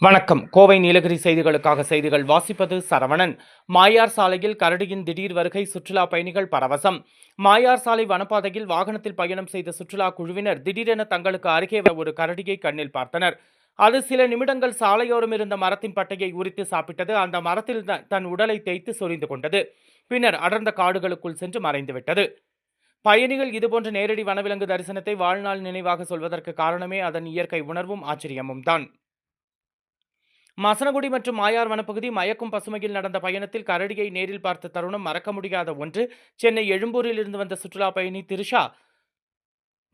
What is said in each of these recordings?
வணக்கம். கோவை நீலகிரி செய்திகளுக்காக செய்திகள் வாசிப்பது சரவணன். மாயார் சாலையில் கரடியின் திடீர் வருகை சுற்றுலா பயணிகள் பரவசம். மாயார் சாலை வனப்பாதையில் வாகனத்தில் பயணம் செய்த சுற்றுலா குழுவினர் திடீரென தங்களுக்கு அருகே ஒரு கரடியை கண்ணில் பார்த்தனர். அது சில நிமிடங்கள் சாலையோரம் இருந்த மரத்தின் பட்டையை உரித்து சாப்பிட்டது. அந்த மரத்தில் த- தன் உடலை தேய்த்து சொரிந்து கொண்டது. பின்னர் அடர்ந்த காடுகளுக்குள் சென்று மறைந்துவிட்டது பயணிகள் இதுபோன்ற நேரடி வனவிலங்கு தரிசனத்தை வாழ்நாள் நினைவாக சொல்வதற்கு காரணமே அதன் இயற்கை உணர்வும் ஆச்சரியமும் தான். மசனகுடி மற்றும் மாயார் வனப்பகுதி மயக்கும் பசுமையில் நடந்த பயணத்தில் கரடியை நேரில் பார்த்த தருணம் மறக்க முடியாத ஒன்று. சென்னை எழும்பூரில் இருந்து வந்த சுற்றுலா பயணி திரிஷா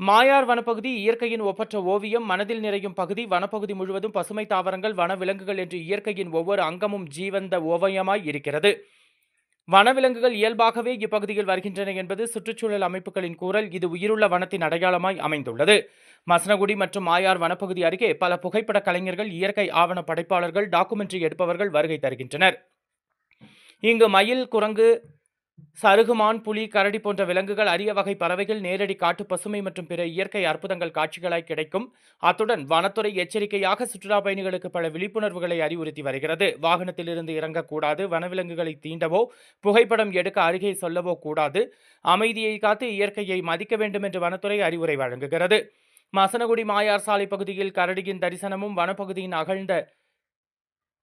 மாயார் வனப்பகுதி இயற்கையின் ஒப்பற்ற ஓவியம் மனதில் நிறையும் பகுதி வனப்பகுதி முழுவதும் பசுமை தாவரங்கள் வனவிலங்குகள் என்று இயற்கையின் ஒவ்வொரு அங்கமும் ஜீவந்த ஓவியமாய் இருக்கிறது. வனவிலங்குகள் இயல்பாகவே இப்பகுதியில் வருகின்றன என்பது சுற்றுச்சூழல் அமைப்புகளின் கூறல் இது உயிருள்ள வனத்தின் அடையாளமாய் அமைந்துள்ளது. மசனகுடி மற்றும் மாயார் வனப்பகுதி அருகே பல புகைப்பட கலைஞர்கள் இயற்கை ஆவண படைப்பாளர்கள் டாக்குமெண்ட்ரி எடுப்பவர்கள் வருகை தருகின்றனர். இங்கு மயில் குரங்கு சருகுமான் புலி கரடி போன்ற விலங்குகள் அரிய வகை பறவைகள் நேரடி காட்டு பசுமை மற்றும் பிற இயற்கை அற்புதங்கள் காட்சிகளாய் கிடைக்கும். அத்துடன் வனத்துறை எச்சரிக்கையாக சுற்றுலா பயணிகளுக்கு பல விழிப்புணர்வுகளை அறிவுறுத்தி வருகிறது. வாகனத்திலிருந்து இறங்கக்கூடாது வனவிலங்குகளை தீண்டவோ புகைப்படம் எடுக்க அருகே சொல்லவோ கூடாது. அமைதியை காத்து இயற்கையை மதிக்க வேண்டும் என்று வனத்துறை அறிவுரை வழங்குகிறது. மசனகுடி மாயார் சாலை பகுதியில் கரடியின் தரிசனமும் வனப்பகுதியின் அகழ்ந்த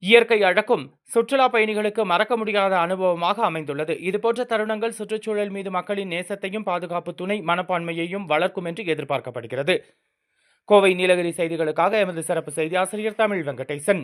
இயற்கை அழக்கும் சுற்றுலா பயணிகளுக்கு மறக்க முடியாத அனுபவமாக அமைந்துள்ளது. இதுபோன்ற தருணங்கள் சுற்றுச்சூழல் மீது மக்களின் நேசத்தையும் பாதுகாப்பு துணை மனப்பான்மையையும் வளர்க்கும் என்று எதிர்பார்க்கப்படுகிறது. கோவை நீலகிரி செய்திகளுக்காக எமது சிறப்பு செய்தி ஆசிரியர் தமிழ் வெங்கடேசன்.